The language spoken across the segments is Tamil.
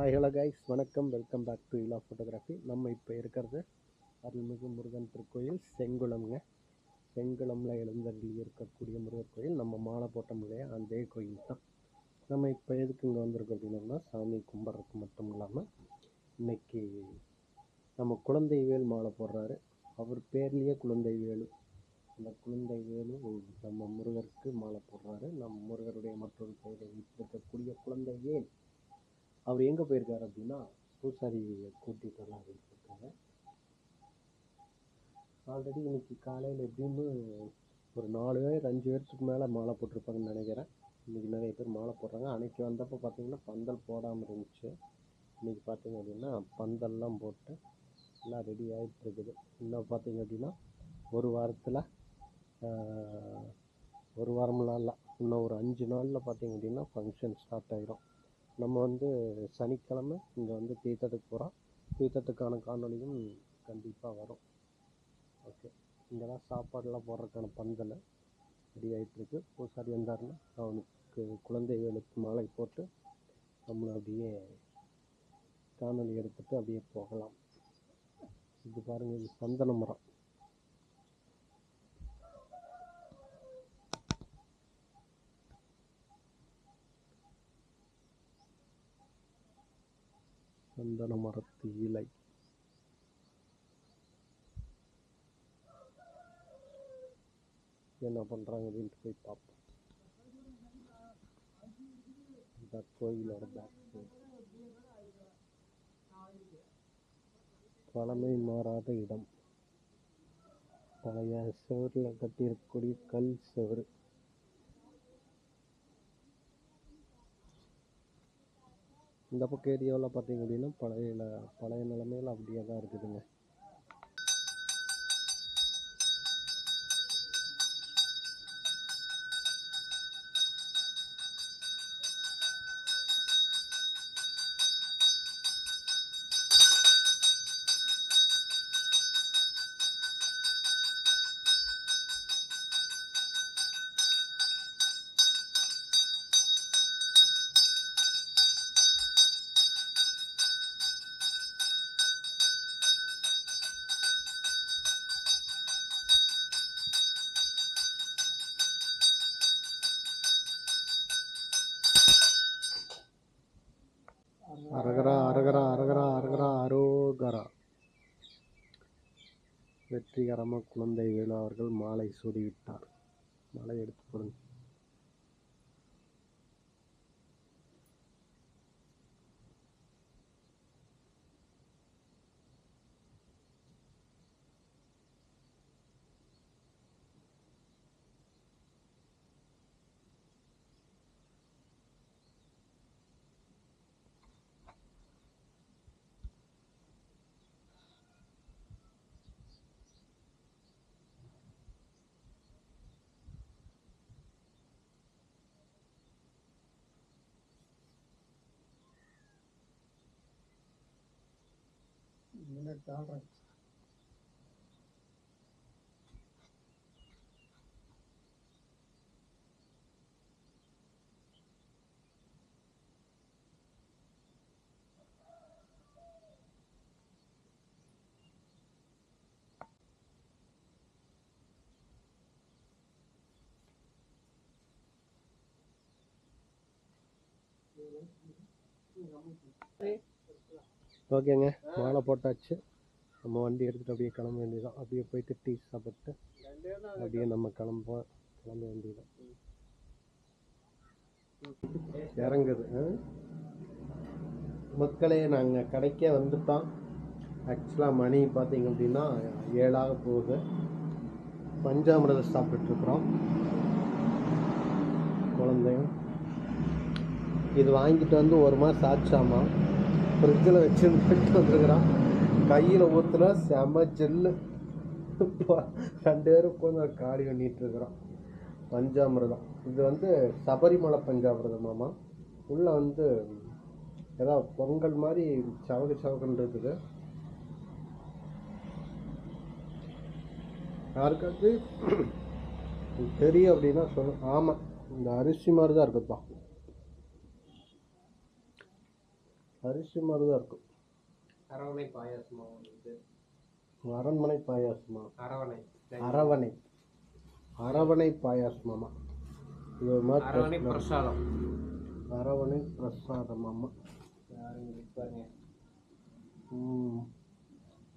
ஹாய் ஹலோ கைஸ் வணக்கம். Welcome back to Ila photography நம்ம இப்போ இருக்கிறது அருள்மிகு முருகன் திருக்கோயில் செங்குளம்ங்க. செங்குளம்ல எழுந்தருளி இருக்கக்கூடிய முருகர் கோயில் நம்ம மாலை போட்டோம் இல்லையா அதே கோயில் தான். நம்ம இப்போ எதுக்கு இங்கே வந்திருக்கோம் அப்படின்னா சாமி கும்பிட்றதுக்கு மட்டும் இல்லாமல் இன்னைக்கு நம்ம குழந்தை வேல் மாலை போடுறாரு. அவர் பேர்லேயே குழந்தை வேலு. அந்த குழந்தை வேலு நம்ம முருகருக்கு மாலை போடுறாரு. நம்ம முருகருடைய மற்றொரு பெயரை வைத்திருக்கக்கூடிய குழந்தை வேல். அவர் எங்கே போயிருக்காரு அப்படின்னா பூசாரி கூட்டிகிட்டு வரலாம் அப்படின்னு இருக்காங்க ஆல்ரெடி இன்னைக்கு காலையில் எப்படின்னு ஒரு நாலு பேர் அஞ்சு பேர்த்துக்கு மேலே மாலை போட்டிருப்பாங்கன்னு நினைக்கிறேன். இன்னைக்கு நிறைய பேர் மாலை போடுறாங்க. அன்றைக்கி வந்தப்போ பார்த்திங்கன்னா பந்தல் போடாமல் இருந்துச்சு. இன்னைக்கு பார்த்திங்க அப்படின்னா பந்தல்லாம் போட்டு எல்லாம் ரெடி ஆகிட்டு இருக்குது. இன்னும் பார்த்திங்க அப்படின்னா ஒரு வாரத்தில் ஒரு வாரம்லாம் இல்லை. இன்னும் ஒரு அஞ்சு நாளில் பார்த்தீங்க அப்படின்னா ஃபங்க்ஷன் ஸ்டார்ட் ஆகிரும் நம்ம வந்து சனிக்கிழமை இங்கே வந்து தீர்த்தத்துக்கு போகிறோம் தீர்த்தத்துக்கான காணொலியும் கண்டிப்பாக வரும். ஓகே. இங்கே தான் சாப்பாடெலாம் போடுறதுக்கான பந்தல் ரெடி ஆகிட்டுருக்கு பூசாரி வந்தாருன்னா அவனுக்கு குழந்தைகளுக்கு மாலை போட்டு நம்மளை அப்படியே காணொலி எடுத்துகிட்டு அப்படியே போகலாம். இது பாருங்கள் இது சந்தன மரம். சந்தன மரத்து இலை. என்ன பண்ணுறாங்க அப்படின்ட்டு போய் பார்ப்போம். இந்த கோயிலோட பேக் பழமை மாறாத இடம். பழைய செவரில் கட்டியிருக்கக்கூடிய கல் சுவர். இந்த பக்கம் ஏரியாவில் பார்த்தீங்க அப்படின்னா பழைய பழைய நிலமையில அப்படியே தான் இருக்குதுங்க. வெற்றிகரமாக குழந்தை வேலு அவர்கள் மாலை சூடிவிட்டார். மாலை எடுத்து मिनट Thank you. ஓகேங்க. மாலை போட்டாச்சு. நம்ம வண்டி எடுத்துகிட்டு அப்படியே கிளம்ப வேண்டியதான் அப்படியே போயிட்டு டீ சாப்பிட்டு அப்படியே நம்ம கிளம்ப கிளம்ப வேண்டியதான் இறங்குது. மக்களே நாங்கள் கடைக்கே வந்துட்டோம். ஆக்சுவலாக மணி பார்த்தீங்க அப்படின்னா ஏழாக போகுது. பஞ்சாமிரதம் சாப்பிட்டுருக்குறோம் குழந்தையும் இது வாங்கிட்டு வந்து ஒரு மாதம் ஆச்சாமா? ஃப்ரிட்ஜில் வச்சு வந்துருக்குறான். கையில் ஊற்றுனா செம ஜெல்லு. ரெண்டு பேரும் உட்காந்து காடி பண்ணிகிட்டு இருக்கிறோம். பஞ்சாமிரதம். இது வந்து சபரிமலை பஞ்சாமிரதம் மாமா. உள்ளே வந்து ஏதாவது பொங்கல் மாதிரி சவக சவகன்னு இருக்குது. யாருக்காவது தெரியும் அப்படின்னா சொல்லு ஆமாம் இந்த அரிசி மாதிரி தான் இருக்குதுப்பா அரிசி மாதிரி தான் இருக்கும். அரவணை பாயாசமா இது அரண்மனை பாயாசமா? அரவணை. அரவணை. அரவணை பாயாசமாமா இது மாதிரி அரவணை. பிரசாதம். அரவணை பிரசாதமாமா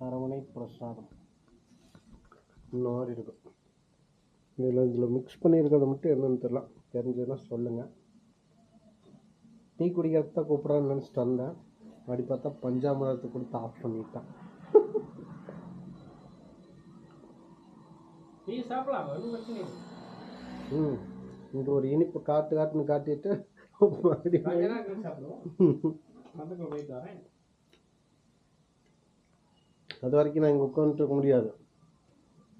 அரவணை பிரசாதம். இந்த மாதிரி இருக்கும். இதில் இதில் மிக்ஸ் பண்ணியிருக்கிறத மட்டும் என்னன்னு தெரியல. தெரிஞ்சதுன்னா சொல்லுங்கள் டீ குடிக்கிறத தான் கூப்பிட்றான்னு நினச்சிட்டு வந்தேன். அப்படி பார்த்தா பஞ்சாமிரத்தை கொடுத்து ஆஃப் பண்ணிட்டேன். டீ சாப்பிடலாம்? ஒன்றும் பிரச்சனை இல்லை. ம். இங்கே ஒரு இனிப்பு காட்டு காட்டுன்னு காட்டிட்டு அது வரைக்கும் நான் இங்கே உட்காந்துட்டு முடியாது.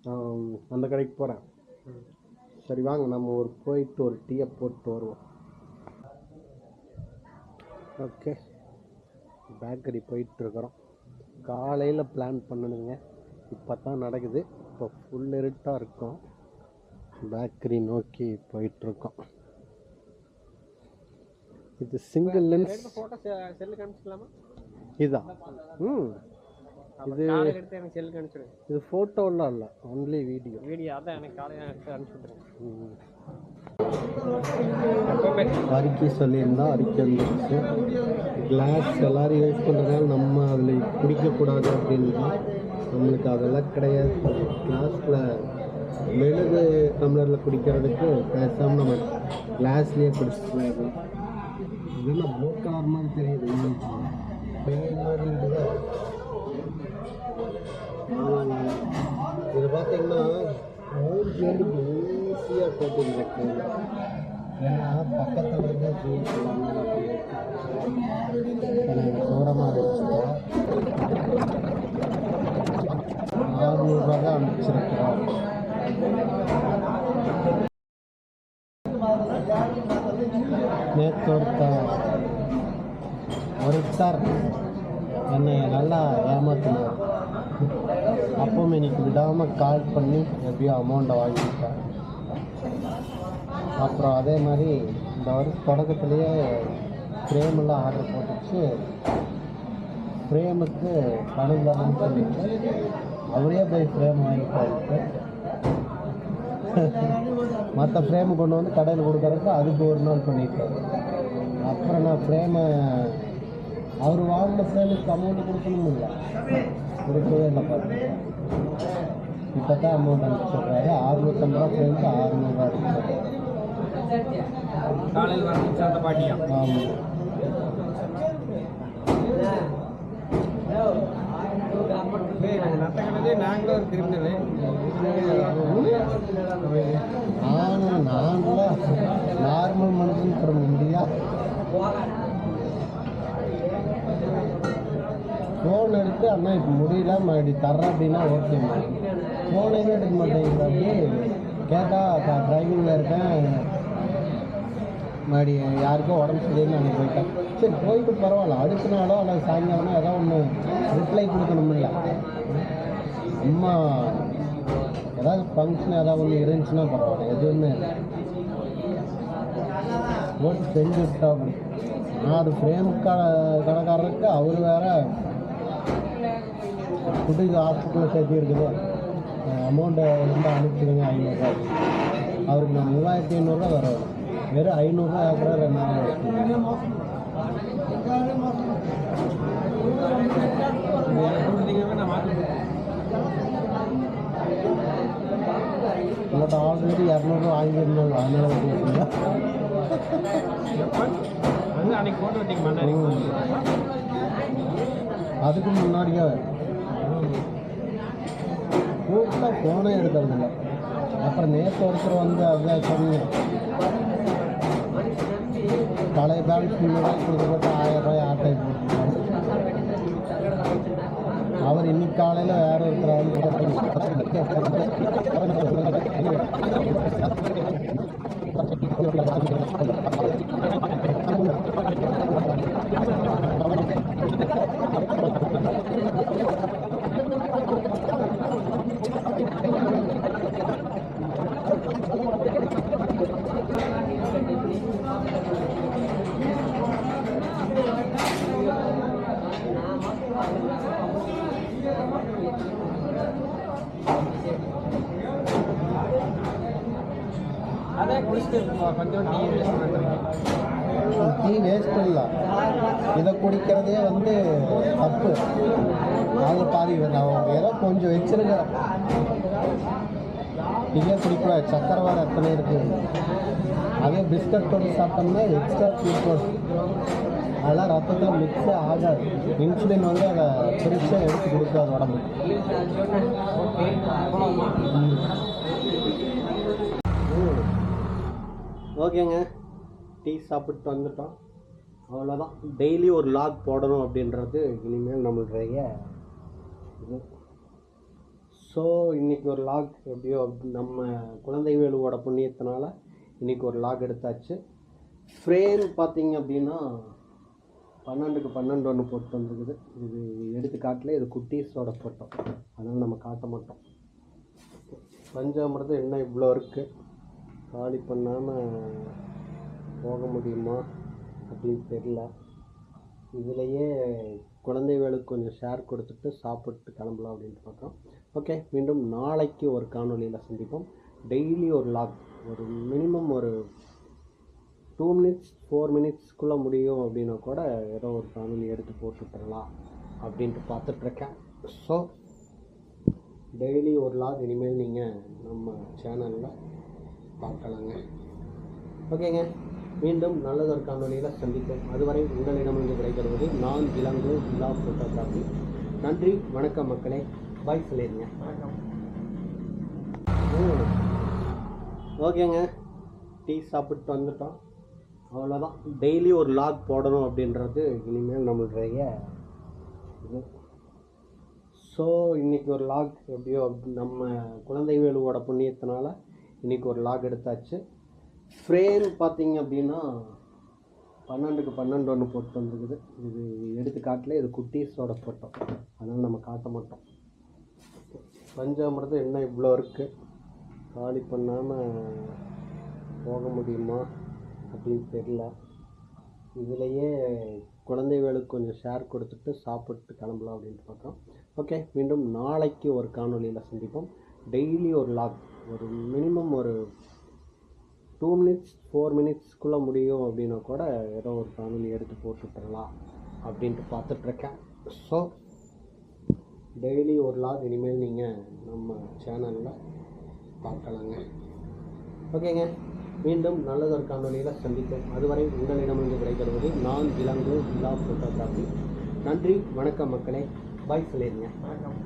நான் அந்த கடைக்கு போகிறேன். சரி வாங்க. நம்ம ஒரு போயிட்டு ஒரு டீயை போட்டு வருவோம். ஓகே. பேக்கரி போயிட்டுருக்குறோம். காலையில் பிளான் பண்ணணுங்க இப்போ தான் நடக்குது. இப்போ ஃபுல் இருட்டாக இருக்கும். பேக்கரி நோக்கி போயிட்டுருக்கோம். இது சிங்கிள் லென்ஸ் ஃபோட்டோ செல்லு காமிச்சிக்கலாமா? இதா? ம். இது எனக்கு செல்லு காமிச்சிடுங்க இது ஃபோட்டோலாம் இல்லை. ஒன்லி வீடியோ வீடியோ அதான் எனக்கு காலையில் அனுப்பிச்சி விட்ருங்க ம். அறிக்கை சொல்லியிருந்தா அறிக்கை வந்துருச்சு. கிளாஸ் எல்லாரும் யூஸ் பண்ணுறதால நம்ம அதில் குடிக்கக்கூடாது அப்படின்னு நம்மளுக்கு அதெல்லாம் கிடையாது. கிளாஸில் மெழுகு டம்ளரில் குடிக்கிறதுக்கு பேசாமல் நம்ம கிளாஸ்லேயே குடிச்சுக்கலாம் இதெல்லாம் போக்கார் மாதிரி தெரியுது. மாதிரி இருக்குது? இது பார்த்தீங்கன்னா மூஞ்சி வந்து ஈஸியாக போட்டுருக்கு ஏன்னா பக்கத்தில் இருந்து ஜூஸ் எல்லாமே அப்படி எனக்கு தூரமாக இருந்துச்சு ஆறுநூறுபா தான் அனுப்பிச்சிருக்கிறோம் நேற்று ஒருத்த ஒருத்தர் என்னை நல்லா ஏமாத்தினார் அப்பவும் இன்னைக்கு விடாமல் கால் பண்ணி எப்படியோ அமௌண்ட்டை வாங்கிட்டேன் அப்புறம் அதே மாதிரி இந்த வருஷம் தொடக்கத்துலேயே ஃப்ரேமெல்லாம் ஆர்டர் போட்டுச்சு. ஃப்ரேமுக்கு பணம் தரணும்னு சொல்லிட்டு அவரே போய் ஃப்ரேம் வாங்கிட்டாரு மற்ற ஃப்ரேம் கொண்டு வந்து கடையில் கொடுக்குறதுக்கு அதுக்கு ஒரு நாள் பண்ணியிருக்காரு அப்புறம் நான் ஃப்ரேமை அவர் வாங்கின ஃப்ரேமுக்கு அமௌண்ட் கொடுக்கணுமில்ல கொடுக்கவே இல்லை பாருங்க. இப்போ தான் அமௌண்ட் ரூபா அறுநூறுவா அனுப்பிச்சிடுறாரு காலையில் வரணும் அந்த பாட்டியா? ஆமாம் நானும் நான்லாம் நார்மல் மனுஷன் முடியா? கூப்பிட்டு அண்ணா இப்போ முடியல மறுபடி தர்றேன் அப்படின்னா ஓகே ஃபோனே எடுக்க மாட்டேங்கிறாரு. கேட்டால் டிரைவிங்கில் இருக்கேன். மறுபடி யாருக்கும் உடம்பு சரியில்லைன்னு நான் போயிட்டேன் சரி போயிட்டு பரவாயில்ல. அடுத்த நாளோ அல்லது சாயங்காலமோ ஏதோ ஒன்று ரிப்ளை கொடுக்கணுமில்ல அம்மா ஏதாவது ஃபங்க்ஷன் ஏதாவது ஒன்று இருந்துச்சுன்னா பரவாயில்ல. எதுவுமே இல்லை. ஓட்டு செஞ்சு விட்டா நான் அது ஃப்ரேம் க கடைக்காரருக்கு அவர் வேறு குட்டிக்கு ஹாஸ்பிட்டலில் சேர்த்து இருக்குது அமௌண்ட்டை இருந்தால் அனுப்பிச்சிடுங்க ஐநூறுரூவா அவருக்கு நான் மூவாயிரத்தி ஐநூறுரூவா வரும். வெறும் ஐநூறுரூவா ஆக்குற ரெண்டாயிரம் உங்கள்கிட்ட ஆல்ரெடி இரநூறுவா வாங்கியிருந்தாங்க அதனால அன்னைக்கு மண்ணாடி. அதுக்கு முன்னாடியே கூப்பிட்டா ஃபோனே எடுக்கிறதில்ல அப்புறம் நேற்று ஒருத்தர் வந்து அதான் சொன்னீங்க பழைய பேங்க் முன்னாடி கொடுக்கப்பட்ட ஆயிரம் ரூபாய் ஆட்டை அவர் இன்னைக்கு காலையில் வேற ஒருத்தர் வந்து டீ இல்லை இதை குடிக்கிறதே வந்து தப்பு. நாங்கள் பாதி நான் ஏதோ கொஞ்சம் வச்சிருக்கிறேன் டீயே குடிக்கூடாது சக்கரை வேறு எத்தனை இருக்குது அதே பிஸ்கட் கொண்டு சாப்பிட்டோம்னா எக்ஸ்ட்ரா குளுக்கோஸ் அதெல்லாம் ரத்தத்தில் மிக்ஸே ஆகாது. இன்சுலின் வந்து அதை பிரித்து எடுத்து கொடுக்காது உடம்பு. ஓகேங்க. டீ சாப்பிட்டு வந்துட்டோம். அவ்வளோதான் டெய்லி ஒரு லாக் போடணும் அப்படின்றது இனிமேல் நம்மளுடைய இது. ஸோ இன்றைக்கி ஒரு லாக் எப்படியோ நம்ம குழந்தை வேலுவோட புண்ணியத்தினால இன்றைக்கி ஒரு லாக் எடுத்தாச்சு. ஃப்ரேம் பார்த்திங்க அப்படின்னா பன்னெண்டுக்கு பன்னெண்டு ஒன்று போட்டு வந்துருக்குது. இது எடுத்து இது குட்டீஸோட ஃபோட்டோ அதனால் நம்ம காட்ட மாட்டோம். பஞ்சாமிரதம் என்ன இவ்வளோ இருக்குது காலி பண்ணாமல் போக முடியுமா? அப்படின்னு தெரில இதுலேயே குழந்தைகளுக்கு கொஞ்சம் ஷேர் கொடுத்துட்டு சாப்பிட்டு கிளம்பலாம் அப்படின்ட்டு பார்த்தோம் ஓகே மீண்டும் நாளைக்கு ஒரு காணொளியில் சந்திப்போம். டெய்லி ஒரு லாக் ஒரு மினிமம் ஒரு டூ மினிட்ஸ் ஃபோர் மினிட்ஸ்க்குள்ளே முடியும் அப்படின்னா கூட ஏதோ ஒரு காணொலி எடுத்து போட்டுட்டுறலாம் அப்படின்ட்டு பார்த்துட்ருக்கேன் ஸோ டெய்லி ஒரு லாக் இனிமேல் நீங்கள் நம்ம சேனலில் பார்க்கலாங்க. ஓகேங்க மீண்டும் நல்லதொரு காணொலியில் சந்திப்போம். அதுவரை உங்களிடமிருந்து விடைபெறுவது நான் இளங்கோ இலா ஃபோட்டோகிராஃபி நன்றி வணக்கம் மக்களே. பாய் சொல்லிடுங்க வணக்கம் ஓகேங்க. டீ சாப்பிட்டு வந்துட்டோம். அவ்வளோதான் டெய்லி ஒரு லாக் போடணும் அப்படின்றது இனிமேல் நம்மளுடைய இது. ஸோ இன்றைக்கி ஒரு லாக் எப்படியோ நம்ம குழந்தை வேலுவோட புண்ணியத்தினால இன்றைக்கி ஒரு லாக் எடுத்தாச்சு. ஃப்ரேம் பார்த்தீங்க அப்படின்னா பன்னெண்டுக்கு பன்னெண்டு ஒன்று போட்டு வந்துருக்குது இது எடுத்து இது குட்டீஸோட ஃபோட்டோ அதனால் நம்ம காட்ட மாட்டோம். பஞ்சாமிரதம் என்ன இவ்வளோ இருக்குது காலி பண்ணாமல் போக முடியுமா அப்படின்னு தெரில இதுலேயே குழந்தைகளுக்கு கொஞ்சம் ஷேர் கொடுத்துட்டு சாப்பிட்டு கிளம்பலாம் அப்படின்ட்டு பார்க்குறோம் ஓகே மீண்டும் நாளைக்கு ஒரு காணொலியில் சந்திப்போம். டெய்லி ஒரு லாக் ஒரு மினிமம் ஒரு டூ மினிட்ஸ் ஃபோர் மினிட்ஸ்க்குள்ளே முடியும் அப்படின்னா கூட ஏதோ ஒரு காணொளி எடுத்து போட்டுட்டுறலாம் அப்படின்ட்டு பார்த்துட்ருக்கேன் ஸோ டெய்லி ஒரு லாக் இனிமேல் நீங்கள் நம்ம சேனலில் பார்க்கலாங்க. ஓகேங்க மீண்டும் நல்லதொரு காணொலியில் சந்திப்போம். அதுவரை உங்களிடமிருந்து கிடைக்கிறது நான் இளங்கு இலா ஃபோட்டோகிராஃபி நன்றி வணக்கம் மக்களே. பாய் சொல்லிடுங்க வணக்கம்.